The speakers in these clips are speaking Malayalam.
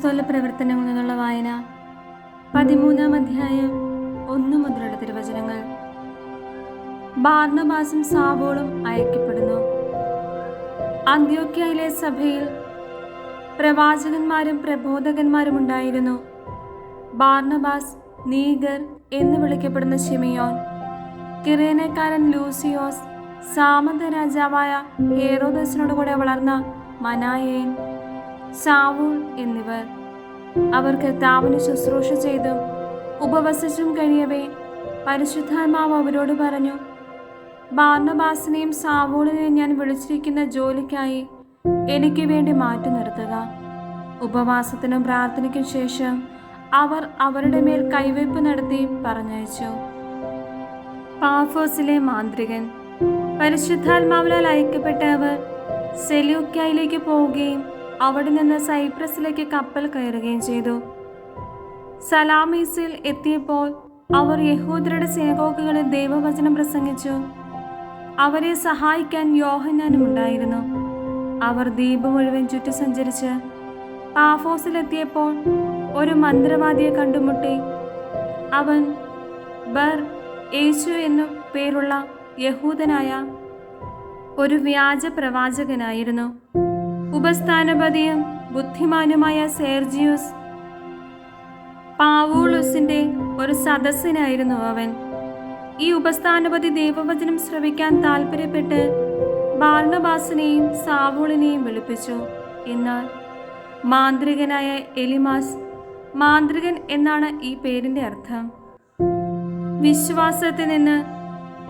അപ്പസ്തോല പ്രവർത്തനങ്ങളിൽ നിന്നുള്ള വായന. പതിമൂന്നാം അധ്യായം ഒന്നു മുതലുള്ള തിരുവചനങ്ങൾ. ബാർണബാസും സാവോളും അയക്കപ്പെടുന്നു. അന്ത്യോക്യയിലെ സഭയിൽ പ്രവാചകന്മാരും പ്രബോധകന്മാരും ഉണ്ടായിരുന്നു. ബാർണബാസ് നീഗർ എന്ന് വിളിക്കപ്പെടുന്ന ഷിമിയോൻ കിറേനക്കാരൻ ലൂസിയോസ് സാമന്ത രാജാവായ ഹേറോദസിനോട് കൂടെ വളർന്ന മനായേൻ സാവൂൾ എന്നിവർ. അവർ കർത്താവിന് ശുശ്രൂഷ ചെയ്തും ഉപവസിച്ചും കഴിയവേ പരിശുദ്ധാത്മാവ് അവരോട് പറഞ്ഞു ബാർണബാസിനെയും സാവൂളിനെയും ഞാൻ വിളിച്ചിരിക്കുന്ന ജോലിക്കായി എനിക്ക് വേണ്ടി മാറ്റി നിർത്തുക. ഉപവാസത്തിനും പ്രാർത്ഥനയ്ക്കും ശേഷം അവർ അവരുടെ മേൽ കൈവയ്പ് നടത്തി പറഞ്ഞയച്ചു. പാഫോസിലെ മാന്ത്രികൻ പരിശുദ്ധാത്മാവിനാൽ അയക്കപ്പെട്ട അവർ സെലൂക്കായിലേക്ക് പോവുകയും അവിടെ നിന്ന് സൈപ്രസിലേക്ക് കപ്പൽ കയറുകയും ചെയ്തു. സലാമീസിൽ എത്തിയപ്പോൾ അവർ യഹൂദരുടെ സേവോക്കുകളിൽ ദൈവവചനം പ്രസംഗിച്ചു. അവരെ സഹായിക്കാൻ യോഹന്നാനും ഉണ്ടായിരുന്നു. അവർ ദ്വീപ് മുഴുവൻ ചുറ്റി സഞ്ചരിച്ച് പാഫോസിലെത്തിയപ്പോൾ ഒരു മന്ത്രവാദിയെ കണ്ടുമുട്ടി. അവൻ ബർ യേശു എന്നു പേരുള്ള യഹൂദനായ ഒരു വ്യാജ പ്രവാചകനായിരുന്നു ഉപസ്ഥാനപതിയും ബുദ്ധിമാനുമായ സേർജിയൂസ്. പാവൂളുസിന്റെ ഒരു സദസ്സിനായിരുന്നു അവൻ. ഈ ഉപസ്ഥാനപതി ദൈവവചനം ശ്രവിക്കാൻ താല്പര്യപ്പെട്ട് ബാർണബാസിനെയും സാവൂളിനെയും വിളിപ്പിച്ചു. എന്നാൽ മാന്ത്രികനായ എലിമാസ് മാന്ത്രികൻ എന്നാണ് ഈ പേരിന്റെ അർത്ഥം. വിശ്വാസത്തിൽ നിന്ന്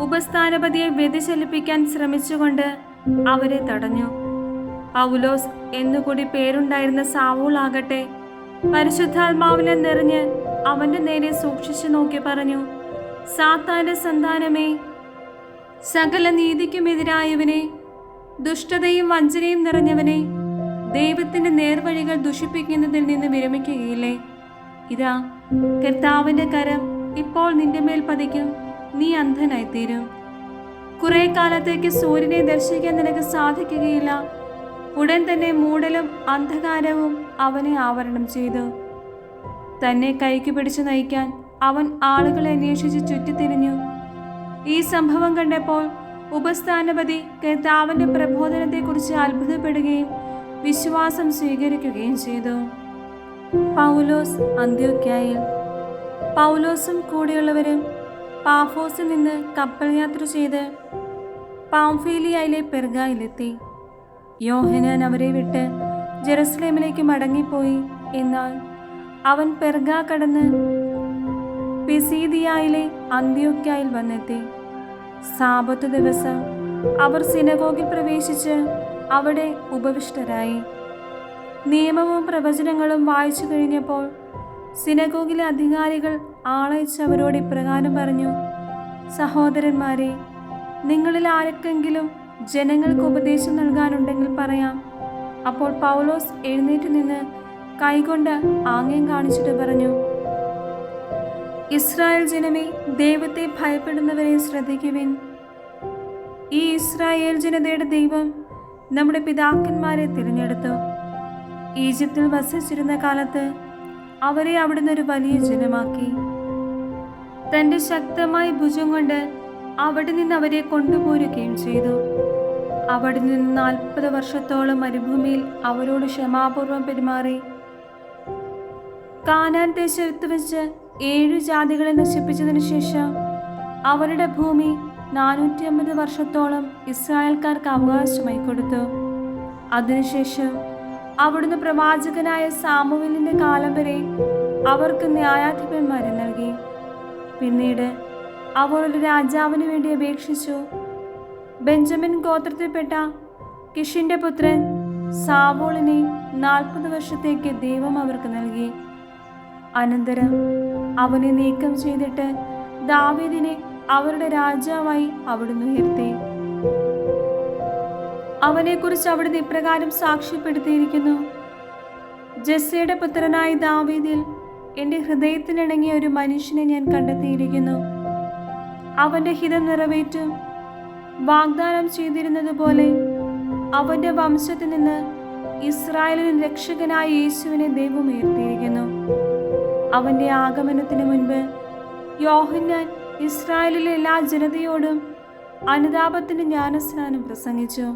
ഉപസ്ഥാനപതിയെ വ്യതിചലിപ്പിക്കാൻ ശ്രമിച്ചുകൊണ്ട് അവരെ തടഞ്ഞു. പൗലോസ് എന്നുകൂടി പേരുണ്ടായിരുന്ന സാവൂളാകട്ടെ പരിശുദ്ധാത്മാവിനെ നിറഞ്ഞ് അവന്റെ നേരെ സൂക്ഷിച്ചു നോക്കി പറഞ്ഞു സാത്താന്റെ സന്താനമേ സകല നീതിക്കുമെതിരായവനെ ദുഷ്ടതയും വഞ്ചനയും നിറഞ്ഞവനെ ദൈവത്തിന്റെ നേർവഴികൾ ദുഷിപ്പിക്കുന്നതിൽ നിന്ന് വിരമിക്കുകയില്ലേ? ഇതാ കർത്താവിന്റെ കരം ഇപ്പോൾ നിന്റെ മേൽ പതിക്കും. നീ അന്ധനായിത്തീരും. കുറെ കാലത്തേക്ക് സൂര്യനെ ദർശിക്കാൻ നിനക്ക് സാധിക്കുകയില്ല. ഉടൻ തന്നെ മൂടലും അന്ധകാരവും അവനെ ആവരണം ചെയ്തു. തന്നെ കൈക്ക് പിടിച്ചു നയിക്കാൻ അവൻ ആളുകളെ അന്വേഷിച്ച് ചുറ്റിത്തിരിഞ്ഞു. ഈ സംഭവം കണ്ടപ്പോൾ ഉപസ്ഥാനപതി കർത്താവിന്റെ പ്രബോധനത്തെക്കുറിച്ച് അത്ഭുതപ്പെടുകയും വിശ്വാസം സ്വീകരിക്കുകയും ചെയ്തു. പൗലോസ് അന്ത്യോക്യായിൽ. പൗലോസും കൂടെയുള്ളവരും പാഫോസിൽ നിന്ന് കപ്പൽ യാത്ര ചെയ്ത് പാംഫീലിയയിലെ പെർഗായിലെത്തി. യോഹനാൻ അവരെ വിട്ട് ജെറുസലേമിലേക്ക് മടങ്ങിപ്പോയി. എന്നാൽ അവൻ പെർഗ കടന്ന് പിസീദിയായിലെ അന്ത്യോക്യായിൽ വന്നെത്തി. സാപത്ത് ദിവസം അവർ സിനഗോഗിൽ പ്രവേശിച്ച് അവിടെ ഉപവിഷ്ടരായി. നിയമവും പ്രവചനങ്ങളും വായിച്ചു കഴിഞ്ഞപ്പോൾ സിനഗോഗിലെ അധികാരികൾ ആളയച്ച് അവരോട് ഇപ്രകാരം പറഞ്ഞു സഹോദരന്മാരെ നിങ്ങളിൽ ആർക്കെങ്കിലും ജനങ്ങൾക്ക് ഉപദേശം നൽകാനുണ്ടെങ്കിൽ പറയാം. അപ്പോൾ പൗലോസ് എഴുന്നേറ്റ് നിന്ന് കൈകൊണ്ട് ആംഗ്യം കാണിച്ചിട്ട് പറഞ്ഞു ഇസ്രായേൽ ജനമേ ദൈവത്തെ ഭയപ്പെടുന്നവരെ ശ്രദ്ധിക്കുവിൻ. ഈ ഇസ്രായേൽ ജനതയുടെ ദൈവം നമ്മുടെ പിതാക്കന്മാരെ തിരഞ്ഞെടുത്തു. ഈജിപ്തിൽ വസിച്ചിരുന്ന കാലത്ത് അവരെ അവിടുന്ന് ഒരു വലിയ ജനമാക്കി. തന്റെ ശക്തമായ ഭുജം കൊണ്ട് അവിടെ നിന്ന് അവരെ കൊണ്ടുപോരുകയും ചെയ്തു. അവിടെ നിന്ന് നാൽപ്പത് വർഷത്തോളം മരുഭൂമിയിൽ അവരോട് ക്ഷമാപൂർവം പെരുമാറി. കാനാൻ ദേശത്ത് വെച്ച് ഏഴ് ജാതികളെ നശിപ്പിച്ചതിനു ശേഷം അവരുടെ ഭൂമി നാനൂറ്റി അമ്പത് വർഷത്തോളം ഇസ്രായേൽക്കാർക്ക് അവകാശമായി കൊടുത്തു. അതിനുശേഷം അവിടുന്ന് പ്രവാചകനായ സാമുവിലിന്റെ കാലം വരെ അവർക്ക് ന്യായാധിപന്മാരെ നൽകി. പിന്നീട് അവർ ഒരു രാജാവിന് വേണ്ടി അപേക്ഷിച്ചു. ബെഞ്ചമിൻ ഗോത്രത്തിൽപ്പെട്ട കിഷിന്റെ പുത്രൻ സാവോളിനെ നാൽപ്പത് വർഷത്തേക്ക് ദൈവം അവർക്ക് നൽകി. അനന്തരം അവനെ നീക്കം ചെയ്തിട്ട് ദാവീദിനെ അവരുടെ രാജാവായി അവിടുന്ന് ഉയർത്തി. അവനെക്കുറിച്ച് അവിടുന്ന് ഇപ്രകാരം സാക്ഷ്യപ്പെടുത്തിയിരിക്കുന്നു. ജസ്സയുടെ പുത്രനായ ദാവീദിൽ എന്റെ ഹൃദയത്തിനിണങ്ങിയ ഒരു മനുഷ്യനെ ഞാൻ കണ്ടെത്തിയിരിക്കുന്നു. അവന്റെ ഹിതം നിറവേറ്റും വാഗ്ദാനം ചെയ്തിരുന്നതുപോലെ അവന്റെ വംശത്തിൽ നിന്ന് ഇസ്രായേലിന് രക്ഷകനായ യേശുവിനെ ദൈവം ഉയർത്തിയിരിക്കുന്നു. അവന്റെ ആഗമനത്തിന് മുൻപ് യോഹന്നാൻ ഇസ്രായേലിലെ എല്ലാ ജനതയോടും അനുതാപത്തിന് ജ്ഞാനസ്നാനം പ്രസംഗിച്ചു.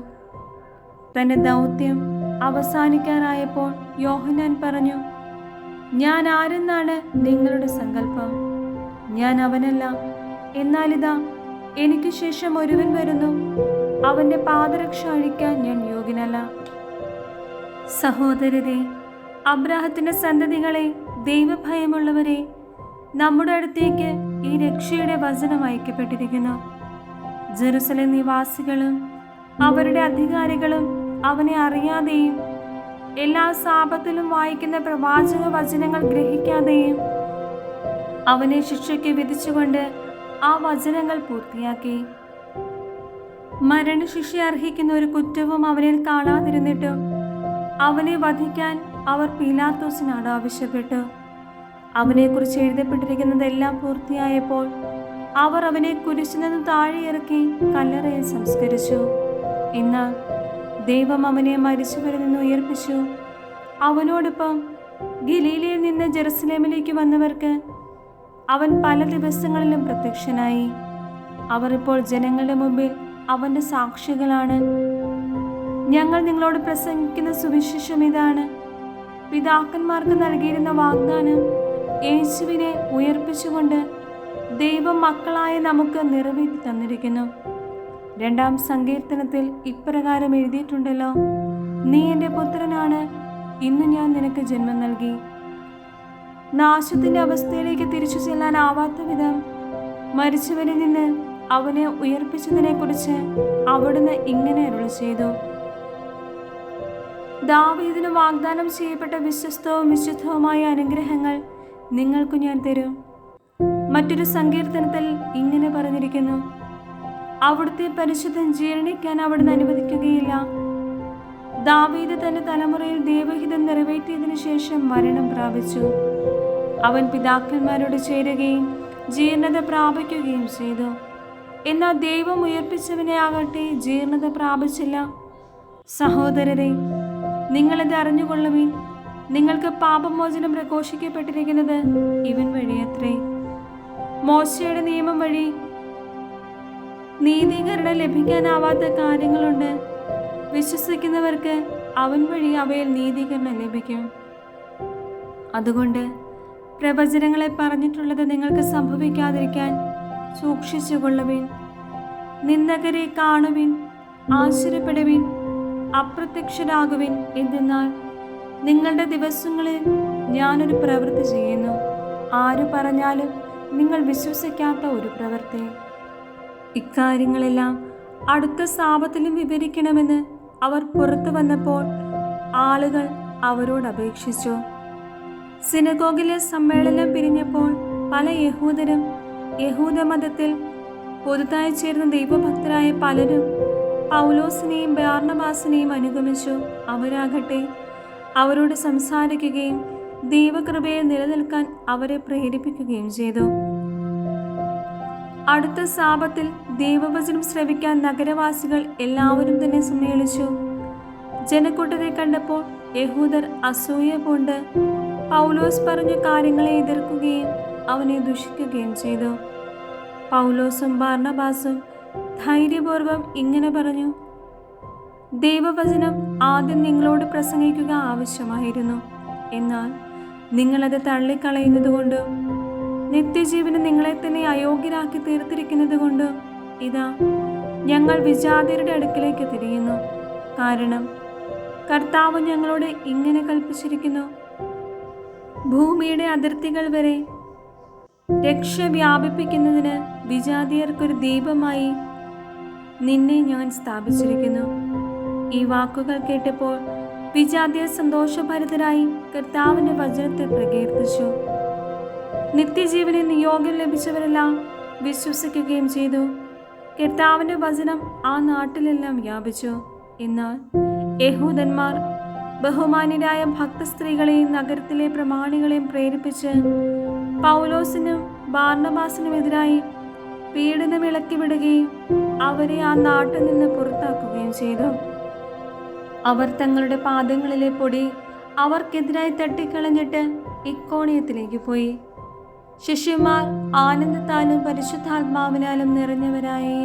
തന്റെ ദൗത്യം അവസാനിക്കാനായപ്പോൾ യോഹന്നാൻ പറഞ്ഞു ഞാൻ ആരെന്നാണ് നിങ്ങളുടെ സങ്കല്പം? ഞാൻ അവനല്ല. എന്നാലിതാ എനിക്ക് ശേഷം ഒരുവൻ വരുന്നു. അവന്റെ പാദരക്ഷ അഴിക്കാൻ ഞാൻ യോഗ്യനല്ല. സഹോദരരെ അബ്രാഹത്തിന്റെ സന്തതികളെ ദൈവഭയമുള്ളവരെ നമ്മുടെ അടുത്തേക്ക് ഈ രക്ഷയുടെ വചനം അയക്കപ്പെട്ടിരിക്കുന്നു. ജെറുസലേം നിവാസികളും അവരുടെ അധികാരികളും അവനെ അറിയാതെയും എല്ലാ സാപത്തിലും വായിക്കുന്ന പ്രവാചക വചനങ്ങൾ ഗ്രഹിക്കാതെയും അവനെ ശിക്ഷയ്ക്ക് വിധിച്ചുകൊണ്ട് ആ വചനങ്ങൾ പൂർത്തിയാക്കി. മരണശിക്ഷ അർഹിക്കുന്ന ഒരു കുറ്റവും അവനിൽ കാണാതിരുന്നിട്ടും അവനെ വധിക്കാൻ അവർ പീലാത്തോസിനോട് ആവശ്യപ്പെട്ടു. അവനെക്കുറിച്ച് എഴുതപ്പെട്ടിരിക്കുന്നതെല്ലാം പൂർത്തിയായപ്പോൾ അവർ അവനെ കുരിശിൽ നിന്ന് താഴെ ഇറക്കി കല്ലറയിൽ സംസ്കരിച്ചു. എന്നാൽ ദൈവം അവനെ മരിച്ചവരിൽ നിന്ന് ഉയർപ്പിച്ചു. അവനോടൊപ്പം ഗലീലയിൽ നിന്ന് ജെറുസലേമിലേക്ക് വന്നവർക്ക് അവൻ പല ദിവസങ്ങളിലും പ്രത്യക്ഷനായി. അവർ ഇപ്പോൾ ജനങ്ങളുടെ മുമ്പിൽ അവന്റെ സാക്ഷികളാണ്. ഞങ്ങൾ നിങ്ങളോട് പ്രസംഗിക്കുന്ന സുവിശേഷം ഇതാണ്. പിതാക്കന്മാർക്ക് നൽകിയിരുന്ന വാഗ്ദാനം യേശുവിനെ ഉയർപ്പിച്ചുകൊണ്ട് ദൈവം മക്കളായ നമുക്ക് നിറവേറ്റി തന്നിരിക്കുന്നു. രണ്ടാം സങ്കീർത്തനത്തിൽ ഇപ്രകാരം എഴുതിയിട്ടുണ്ടല്ലോ നീ എന്റെ പുത്രനാണ് ഇന്ന് ഞാൻ നിനക്ക് ജന്മം നൽകി. നാശത്തിന്റെ അവസ്ഥയിലേക്ക് തിരിച്ചു ചെല്ലാനാവാത്ത വിധം മരിച്ചവരിൽ നിന്ന് അവനെ ഉയർപ്പിച്ചതിനെ കുറിച്ച് അവിടുന്ന് ഇങ്ങനെ അരുളി ചെയ്തു. ദാവീദിന് വാഗ്ദാനം ചെയ്യപ്പെട്ട വിശ്വസ്തവും വിശുദ്ധവുമായ അനുഗ്രഹങ്ങൾ നിങ്ങൾക്കു ഞാൻ തരും. മറ്റൊരു സങ്കീർത്തനത്തിൽ ഇങ്ങനെ പറഞ്ഞിരിക്കുന്നു. അവിടുത്തെ പരിശുദ്ധം ജീർണിക്കാൻ അവിടുന്ന് അനുവദിക്കുകയില്ല. ദാവീദ് തന്റെ തലമുറയിൽ ദേവഹിതം നിറവേറ്റിയതിനു ശേഷം മരണം പ്രാപിച്ചു. അവൻ പിതാക്കന്മാരോട് ചേരുകയും ജീർണത പ്രാപിക്കുകയും ചെയ്തു. എന്നാൽ ദൈവം ഉയർപ്പിച്ചവനെ ആകട്ടെ ജീർണത പ്രാപിച്ചില്ല. സഹോദരരെ നിങ്ങളിത് അറിഞ്ഞുകൊള്ളുവിൻ. നിങ്ങൾക്ക് പാപമോചനം പ്രഘോഷിക്കപ്പെട്ടിരിക്കുന്നത് ഇവൻ വഴിയത്രേ. മോശയുടെ നിയമം വഴി നീതീകരണം ലഭിക്കാനാവാത്ത കാര്യങ്ങളുണ്ട്. വിശ്വസിക്കുന്നവർക്ക് അവൻ വഴി അവയിൽ നീതീകരണം ലഭിക്കും. അതുകൊണ്ട് പ്രവചനങ്ങളെ പറഞ്ഞിട്ടുള്ളത് നിങ്ങൾക്ക് സംഭവിക്കാതിരിക്കാൻ സൂക്ഷിച്ചുകൊള്ളുവിൻ. നിന്ദകരെ കാണുവിൻ ആശ്ചര്യപ്പെടുവിൻ അപ്രത്യക്ഷരാകുവിൻ എന്തെന്നാൽ നിങ്ങളുടെ ദിവസങ്ങളിൽ ഞാനൊരു പ്രവൃത്തി ചെയ്യുന്നു. ആര് പറഞ്ഞാലും നിങ്ങൾ വിശ്വസിക്കാത്ത ഒരു പ്രവൃത്തി. ഇക്കാര്യങ്ങളെല്ലാം അടുത്ത സാപത്തിലും വിവരിക്കണമെന്ന് അവർ പുറത്തു വന്നപ്പോൾ ആളുകൾ അവരോട് അപേക്ഷിച്ചു. സിനഗോഗിലെ സമ്മേളനം പിരിഞ്ഞപ്പോൾ പല യഹൂദരും യഹൂദ മതത്തിൽ പുതുതായി ചേർന്ന ദൈവഭക്തരായ പലരും പൗലോസിനെയും ബാർണബാസിനെയും അനുഗമിച്ചു അവരാകട്ടെ അവരോട് സംസാരിക്കുകയും ദൈവകൃപയെ നിലനിൽക്കാൻ അവരെ പ്രേരിപ്പിക്കുകയും ചെയ്തു. അടുത്ത സാപത്തിൽ ദൈവവചനം ശ്രവിക്കാൻ നഗരവാസികൾ എല്ലാവരും തന്നെ സമ്മേളിച്ചു. ജനക്കൂട്ടത്തെ കണ്ടപ്പോൾ യഹൂദർ അസൂയ കൊണ്ട് പൗലോസ് പറഞ്ഞ കാര്യങ്ങളെ എതിർക്കുകയും അവനെ ദുഷിക്കുകയും ചെയ്തു. പൗലോസും ബാർണബാസും ധൈര്യപൂർവം ഇങ്ങനെ പറഞ്ഞു ദൈവവചനം ആദ്യം നിങ്ങളോട് പ്രസംഗിക്കുക ആവശ്യമായിരുന്നു. എന്നാൽ നിങ്ങളത് തള്ളിക്കളയുന്നതുകൊണ്ടും നിത്യജീവന് നിങ്ങളെ തന്നെ അയോഗ്യരാക്കി തീർത്തിരിക്കുന്നത് കൊണ്ട് ഇതാ ഞങ്ങൾ വിജാതിയരുടെ അടുക്കിലേക്ക് തിരിയുന്നു. കാരണം കർത്താവ് ഞങ്ങളോട് ഇങ്ങനെ കൽപ്പിച്ചിരിക്കുന്നു ഭൂമിയുടെ അതിർത്തികൾ വരെ. രക്ഷ വ്യാപിപ്പിക്കുന്നതിന് വിജാതിയർക്കൊരു ദീപമായി നിന്നെ ഞാൻ സ്ഥാപിച്ചിരിക്കുന്നു. ഈ വാക്കുകൾ കേട്ടപ്പോൾ വിജാതിയർ സന്തോഷഭരിതരായി കർത്താവിന്റെ വചനത്തെ പ്രകീർത്തിച്ചു. നിത്യജീവനിൽ നിയോഗം ലഭിച്ചവരെല്ലാം വിശ്വസിക്കുകയും ചെയ്തു. കർത്താവിന്റെ വചനം ആ നാട്ടിലെല്ലാം വ്യാപിച്ചു. എന്നാൽ യഹൂദന്മാർ ബഹുമാന്യരായ ഭക്തസ്ത്രീകളെയും നഗരത്തിലെ പ്രമാണികളെയും പ്രേരിപ്പിച്ച് പൗലോസിനും ബാർണബാസിനും എതിരായി പീഡനം ഇളക്കിവിടുകയും അവരെ ആ നാട്ടിൽ നിന്ന് പുറത്താക്കുകയും ചെയ്തു. അവർ തങ്ങളുടെ പാദങ്ങളിലെ പൊടി അവർക്കെതിരായി തട്ടിക്കളഞ്ഞിട്ട് ഇക്കോണിയത്തിലേക്ക് പോയി. ശിഷ്യന്മാർ ആനന്ദത്താലും പരിശുദ്ധാത്മാവിനാലും നിറഞ്ഞവരായി.